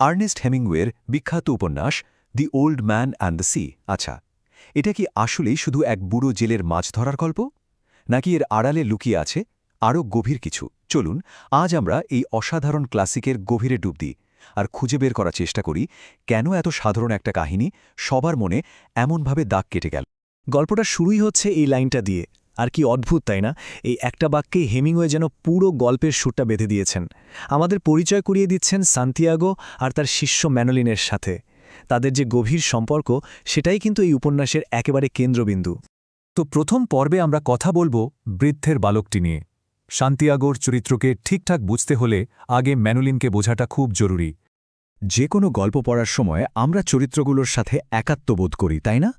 Ernst হেমিংওয়ের বিখ্যাত উপন্যাস, the old man and the sea আচ্ছা এটা কি আসলেই শুধু এক বুড়ো জেলের মাছ ধরার গল্প? নাকি এর আড়ালে লুকিয়ে আছে আরও গভীর কিছু? চলুন, আজ আমরা এই অসাধারণ ক্লাসিকের গভীরে ডুব দিই আর খুঁজে বের করার চেষ্টা করি কেন এত সাধারণ একটা কাহিনী সবার মনে এমনভাবে দাগ কেটে গেল। গল্পটা শুরুই হচ্ছে এই লাইনটা দিয়ে। আর কি অদ্ভুত, তাই না? এই একটা বাক্যেই হেমিংওয়ে যেন পুরো গল্পের সুরটা বেঁধে দিয়েছেন। আমাদের পরিচয় করিয়ে দিচ্ছেন সান্তিয়াগো আর তার শিষ্য ম্যানোলিনের সাথে। তাদের যে গভীর সম্পর্ক, সেটাই কিন্তু এই উপন্যাসের একেবারে কেন্দ্রবিন্দু। তো প্রথম পর্বে আমরা কথা বলব বৃদ্ধের বালকটি নিয়ে। শান্তিয়াগোর চরিত্রকে ঠিকঠাক বুঝতে হলে আগে ম্যানোলিনকে বোঝাটা খুব জরুরি। যে কোনো গল্প পড়ার সময় আমরা চরিত্রগুলোর সাথে একাত্মবোধ করি, তাই না?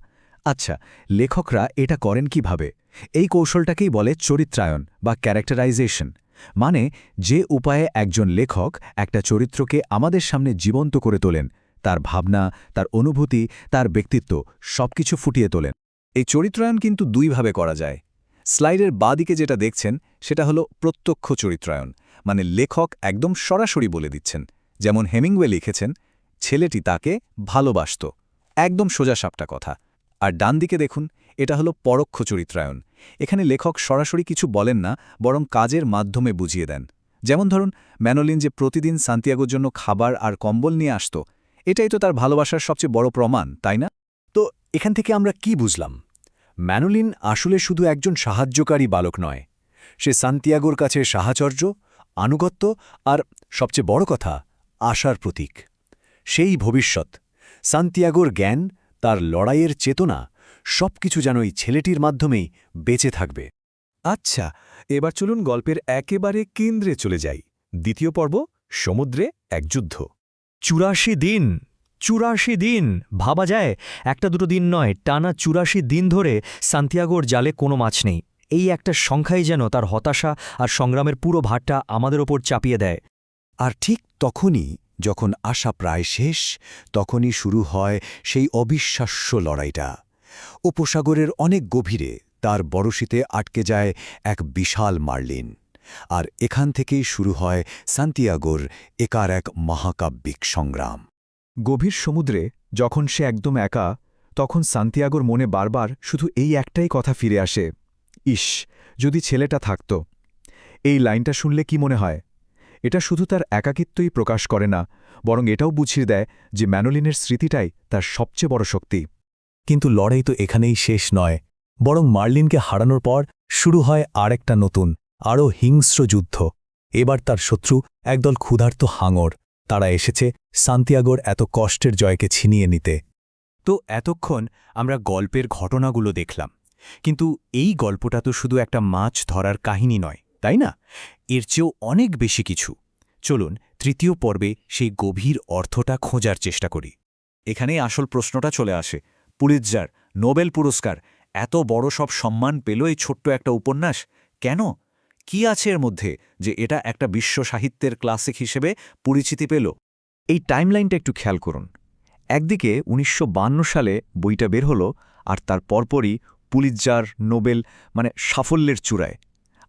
আচ্ছা লেখকরা এটা করেন কীভাবে? এই কৌশলটাকেই বলে চরিত্রায়ন বা ক্যারেক্টারাইজেশন। মানে যে উপায়ে একজন লেখক একটা চরিত্রকে আমাদের সামনে জীবন্ত করে তোলেন, তার ভাবনা, তার অনুভূতি, তার ব্যক্তিত্ব সবকিছু ফুটিয়ে তোলেন। এই চরিত্রায়ন কিন্তু দুইভাবে করা যায়। স্লাইডের বাদিকে যেটা দেখছেন, সেটা হলো প্রত্যক্ষ চরিত্রায়ন মানে লেখক একদম সরাসরি বলে দিচ্ছেন। যেমন হেমিংওয়ে লিখেছেন, ছেলেটি তাকে ভালোবাসত। একদম সোজা সাপটা কথা। আর ডান দিকে দেখুন এটা হলো পরোক্ষ চরিত্রায়ন এখানে লেখক সরাসরি কিছু বলেন না, বরং কাজের মাধ্যমে বুঝিয়ে দেন। যেমন ধরুন, ম্যানোলিন যে প্রতিদিন সান্তিয়াগোর জন্য খাবার আর কম্বল নিয়ে আসত, এটাই তো তার ভালোবাসার সবচেয়ে বড় প্রমাণ, তাই না? তো এখান থেকে আমরা কি বুঝলাম? ম্যানোলিন আসলে শুধু একজন সাহায্যকারী বালক নয়। সে সান্তিয়াগোর কাছে সাহাচর্য আনুগত্য আর সবচেয়ে বড় কথা, আশার প্রতীক। সেই ভবিষ্যৎ, সান্তিয়াগোর জ্ঞান, তার লড়াইয়ের চেতনা সবকিছু যেন এই ছেলেটির মাধ্যমেই বেঁচে থাকবে। আচ্ছা এবার চলুন গল্পের একেবারে কেন্দ্রে চলে যাই। দ্বিতীয় পর্ব, সমুদ্রে এক যুদ্ধ। চুরাশি দিন চুরাশি দিন, ভাবা যায়, একটা দুটো দিন নয়, টানা চুরাশি দিন ধরে সান্তিয়াগোর জালে কোনো মাছ নেই। এই একটা সংখ্যাই যেন তার হতাশা আর সংগ্রামের পুরো ভারটা আমাদের ওপর চাপিয়ে দেয়। আর ঠিক তখনই, যখন আশা প্রায় শেষ, তখনই শুরু হয় সেই অবিশ্বাস্য লড়াইটা। উপসাগরের অনেক গভীরে তার বড়শিতে আটকে যায় এক বিশাল মার্লিন। আর এখান থেকেই শুরু হয় সান্তিয়াগোর একার এক মহাকাব্যিক সংগ্রাম। গভীর সমুদ্রে যখন সে একদম একা, তখন সান্তিয়াগোর মনে বারবার শুধু এই একটাই কথা ফিরে আসে ইস যদি ছেলেটা থাকত, এই লাইনটা শুনলে কি মনে হয়? এটা শুধু তার একাকিত্বই প্রকাশ করে না, বরং এটাও বুঝিয়ে দেয় যে ম্যানোলিনের স্মৃতিটাই তার সবচেয়ে বড় শক্তি। কিন্তু লড়াই তো এখানেই শেষ নয়, বরং মার্লিনকে হারানোর পর শুরু হয় আরেকটা নতুন, আরও হিংস্র যুদ্ধ। এবার তার শত্রু একদল ক্ষুধার্ত হাঙর, তারা এসেছে সান্তিয়াগোর এত কষ্টের জয়কে ছিনিয়ে নিতে। তো এতক্ষণ আমরা গল্পের ঘটনাগুলো দেখলাম, কিন্তু এই গল্পটা তো শুধু একটা মাছ ধরার কাহিনী নয়, তাই না? এর চেয়েও অনেক বেশি কিছু। চলুন তৃতীয় পর্বে সেই গভীর অর্থটা খোঁজার চেষ্টা করি। এখানেই আসল প্রশ্নটা চলে আসে পুলিৎজার, নোবেল পুরস্কার, এত বড় সব সম্মান পেল এই ছোট্ট একটা উপন্যাস? কেন? কি আছে এর মধ্যে যে এটা একটা বিশ্ব সাহিত্যের ক্লাসিক হিসেবে পরিচিতি পেল? এই টাইমলাইনটা একটু খেয়াল করুন। একদিকে উনিশশো সালে বইটা বের হলো আর তার পরপরই পুলিৎজার, নোবেল মানে সাফল্যের চূড়ায়।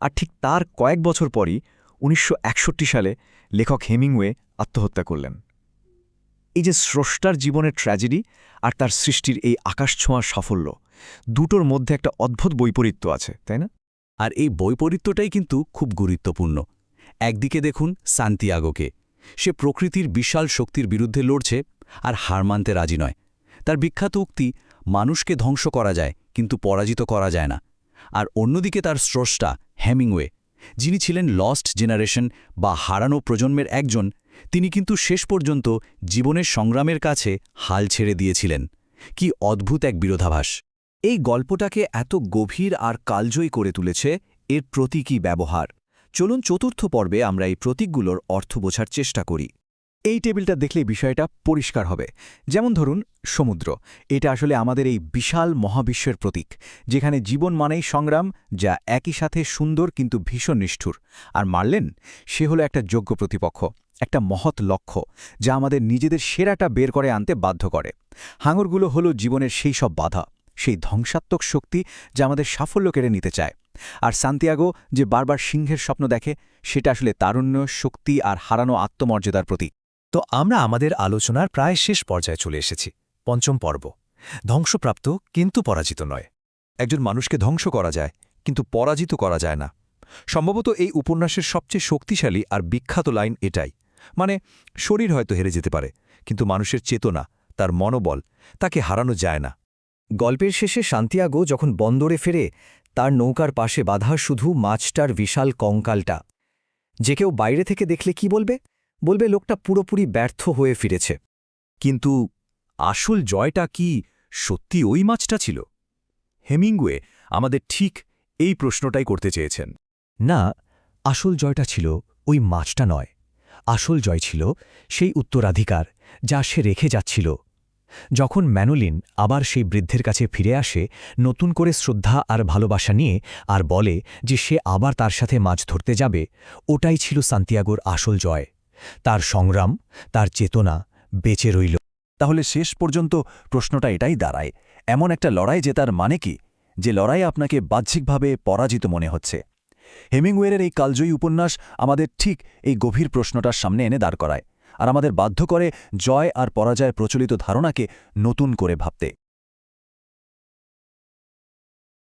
আর ঠিক তার কয়েক বছর পরই উনিশশো একষট্টি সালে লেখক হেমিংওয়ে আত্মহত্যা করলেন। এই যে স্রষ্টার জীবনের ট্র্যাজেডি আর তার সৃষ্টির এই আকাশছোঁয়ার সাফল্য, দুটোর মধ্যে একটা অদ্ভুত বৈপরীত্য আছে, তাই না? আর এই বৈপরীত্যটাই কিন্তু খুব গুরুত্বপূর্ণ। একদিকে দেখুন সান্তিয়াগোকে, সে প্রকৃতির বিশাল শক্তির বিরুদ্ধে লড়ছে আর হার মানতে রাজি নয়। তার বিখ্যাত উক্তি, মানুষকে ধ্বংস করা যায়, কিন্তু পরাজিত করা যায় না। আর অন্যদিকে তার স্রষ্টা হ্যামিংওয়ে যিনি ছিলেন লস্ট জেনারেশন বা হারানো প্রজন্মের একজন তিনি কিন্তু শেষ পর্যন্ত জীবনের সংগ্রামের কাছে হাল ছেড়ে দিয়েছিলেন। কি অদ্ভুত এক বিরোধাভাস। এই গল্পটাকে এত গভীর আর কালজয়ী করে তুলেছে, এর প্রতীকী ব্যবহার। চলুন চতুর্থ পর্বে আমরা এই প্রতীকগুলোর অর্থ বোঝার চেষ্টা করি। এই টেবিলটা দেখলে বিষয়টা পরিষ্কার হবে। যেমন ধরুন, সমুদ্র। এটা আসলে আমাদের এই বিশাল মহাবিশ্বের প্রতীক, যেখানে জীবন মানেই সংগ্রাম, যা একই সাথে সুন্দর কিন্তু ভীষণ নিষ্ঠুর। আর মারলেন, সে হলো একটা যোগ্য প্রতিপক্ষ। একটা মহৎ লক্ষ্য যা আমাদের নিজেদের সেরাটা বের করে আনতে বাধ্য করে। হাঙরগুলো হলো জীবনের সেই সব বাধা, সেই ধ্বংসাত্মক শক্তি যা আমাদের সাফল্য কেড়ে নিতে চায়। আর সান্তিয়াগো যে বারবার সিংহের স্বপ্ন দেখে, সেটা আসলে তারুণ্য, শক্তি আর হারানো আত্মমর্যাদার প্রতীক। তো আমরা আমাদের আলোচনার প্রায় শেষ পর্যায়ে চলে এসেছি, পঞ্চম পর্ব। ধ্বংসপ্রাপ্ত কিন্তু পরাজিত নয়। একজন মানুষকে ধ্বংস করা যায়, কিন্তু পরাজিত করা যায় না। সম্ভবত এই উপন্যাসের সবচেয়ে শক্তিশালী আর বিখ্যাত লাইন এটাই মানে শরীর হয়তো হেরে যেতে পারে, কিন্তু মানুষের চেতনা, তার মনোবল তাকে হারানো যায় না। গল্পের শেষে সান্তিয়াগো যখন বন্দরে ফেরে, তার নৌকার পাশে বাঁধা শুধু মাছটার বিশাল কঙ্কালটা। যে কেউ বাইরে থেকে দেখলে কি বলবে? বলবে লোকটা পুরোপুরি ব্যর্থ হয়ে ফিরেছে। কিন্তু আসল জয়টা কি সত্যি ওই মাছটা ছিল? হেমিংওয়ে আমাদের ঠিক এই প্রশ্নটাই করতে চেয়েছেন। না, আসল জয়টা ছিল ওই মাছটা নয়। আসল জয় ছিল সেই উত্তরাধিকার যা সে রেখে যাচ্ছিল। যখন ম্যানোলিন আবার সেই বৃদ্ধের কাছে ফিরে আসে, নতুন করে শ্রদ্ধা আর ভালোবাসা নিয়ে আর বলে যে সে আবার তার সাথে মাছ ধরতে যাবে, ওটাই ছিল সান্তিয়াগোর আসল জয়। তার সংগ্রাম, তার চেতনা বেঁচে রইল। তাহলে শেষ পর্যন্ত প্রশ্নটা এটাই দাঁড়ায়, এমন একটা লড়াই জেতার মানে কি, যে লড়াই আপনাকে বাহ্যিকভাবে পরাজিত মনে হচ্ছে? হেমিংওয়েরের এই কালজয়ী উপন্যাস আমাদের ঠিক এই গভীর প্রশ্নটার সামনে এনে দাঁড় করায়, আর আমাদের বাধ্য করে জয় আর পরাজয়ের প্রচলিত ধারণাকে নতুন করে ভাবতে।